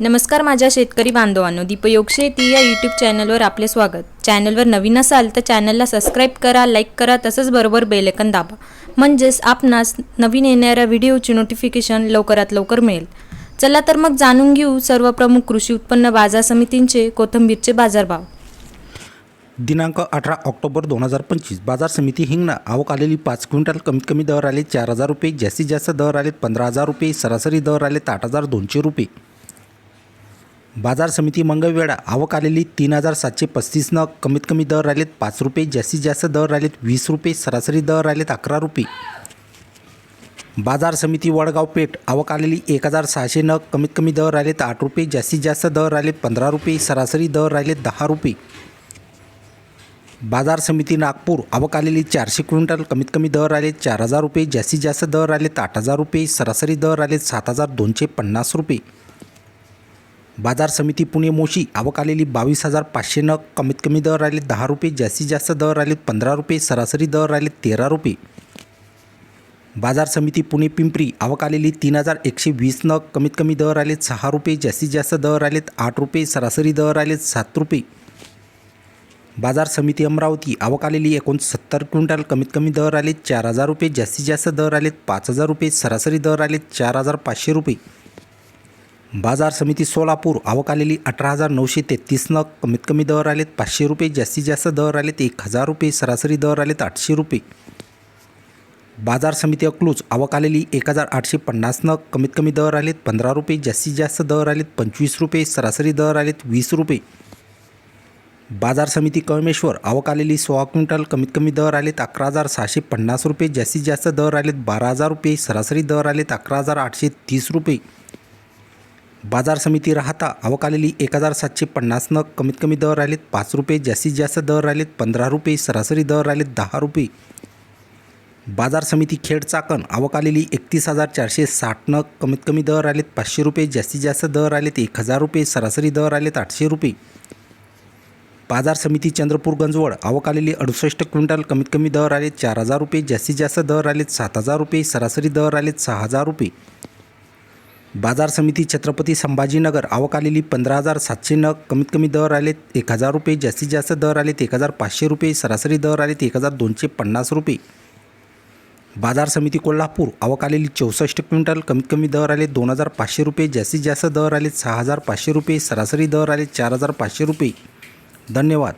नमस्कार माझ्या शेतकरी बांधवांनो दीपयोग शेती या यूट्यूब चॅनलवर आपले स्वागत. चॅनलवर नवीन असाल तर चॅनलला सबस्क्राईब करा लाईक करा तसंच बरोबर बेलेकन दाबा. म्हणजेच आपणास नवीन येणाऱ्या व्हिडिओची नोटिफिकेशन लवकरात लवकर मिळेल. चला तर मग जाणून घेऊ सर्व प्रमुख कृषी उत्पन्न बाजार समितींचे कोथंबीरचे बाजारभाव. दिनांक अठरा ऑक्टोबर दोन हजार पंचवीस बाजार समिती हिंगणा आवक आलेली पाच क्विंटल कमीत कमी दर आले चार हजार रुपये जास्तीत जास्त दर आले पंधरा हजार रुपये सरासरी दर आले आठ हजार दोनशे रुपये. बाजार समिती मंगळवेढा आवक आलेली तीन हजार सातशे पस्तीस नग कमीत कमी दर राहिलेत पाच रुपये जास्तीत जास्त दर राहिलेत वीस रुपये सरासरी दर राहिलेत अकरा रुपये. बाजार समिती वडगाव पेठ आवक आलेली एक हजार सहाशे नग कमीत कमी दर राहिलेत आठ रुपये जास्तीत जास्त दर राहिलेत पंधरा रुपये सरासरी दर राहिलेत दहा रुपये. बाजार समिती नागपूर आवक आलेली चारशे क्विंटल कमीत कमी दर आले चार हजार रुपये जास्तीत जास्त दर आलेत आठ हजार रुपये सरासरी दर राहिलेत सात हजार दोनशे पन्नास रुपये. बाजार समिती पुणे मोशी आवक आलेली बावीस हजार पाचशे नग कमीत कमी दर राहिले दहा रुपये जास्तीत जास्त दर राहिले पंधरा रुपये सरासरी दर राहिले तेरा रुपये. बाजार समिती पुणे पिंपरी आवक आलेली तीन हजार एकशे वीस नग कमीत कमी दर आलेत सहा रुपये जास्तीत जास्त दर राहिलेत आठ रुपये सरासरी दर राहिलेत सात रुपये. बाजार समिती अमरावती आवक आलेली एकोणसत्तर क्विंटल कमीत कमी दर राहिले चार हजार रुपये जास्तीत जास्त दर आलेत पाच हजार रुपये सरासरी दर आलेत चार हजार पाचशे रुपये. बाजार समिती सोलापूर आवक आलेली अठरा हजार नऊशे तेहतीस नग कमीत कमी दर आलेत पाचशे रुपये जास्तीत जास्त दर आलेत एक हजार रुपये सरासरी दर आलेत आठशे रुपये. बाजार समिती अकलूज आवक आलेली एक हजार आठशे पन्नास नग कमीत कमी दर आलेत पंधरा रुपये जास्तीत जास्त दर आलेत पंचवीस रुपये सरासरी दर आलेत वीस रुपये. बाजार समिती कळमेश्वर आवक आलेली सोळा क्विंटल कमीत कमी दर आलेत अकरा हजार सहाशे पन्नास रुपये जास्तीत जास्त दर आलेत बारा हजार रुपये सरासरी दर आलेत अकरा हजार आठशे तीस रुपये. बाजार समिती राहता अवकालेली एक हजार सातशे पन्नास नग कमीत कमी दर राहिलेत पाच रुपये जास्तीत जास्त दर राहिलेत पंधरा रुपये सरासरी दर राहिलेत दहा रुपये. बाजार समिती खेड चाकण अवकालेली एकतीस हजार चारशे साठ नग कमीत कमी दर आलेत पाचशे रुपये जास्तीत जास्त दर आलेत एक हजार रुपये सरासरी दर आलेत आठशे रुपये. बाजार समिती चंद्रपूर गंजवड अवकालेली अडुसष्ट क्विंटल कमीत कमी दर आले चार हजार रुपये जास्तीत जास्त दर आलेत सात हजार रुपये सरासरी दर आलेत सहा हजार रुपये. बाजार समिती छत्रपती संभाजीनगर आवक आलेली पंधरा हजार सातशे नग. कमीत कमी दर आलेत एक हजार रुपये जास्तीत जास्त दर आलेत एक हजार पाचशे रुपये सरासरी दर आलेत एक हजार दोनशे पन्नास रुपये. बाजार समिती कोल्हापूर आवक आलेली चौसष्ट क्विंटल. कमीत कमी दर आले दोन हजार पाचशे रुपये जास्तीत जास्त दर आले सहा हजार पाचशे रुपये सरासरी दर आले चार हजार पाचशे रुपये. धन्यवाद.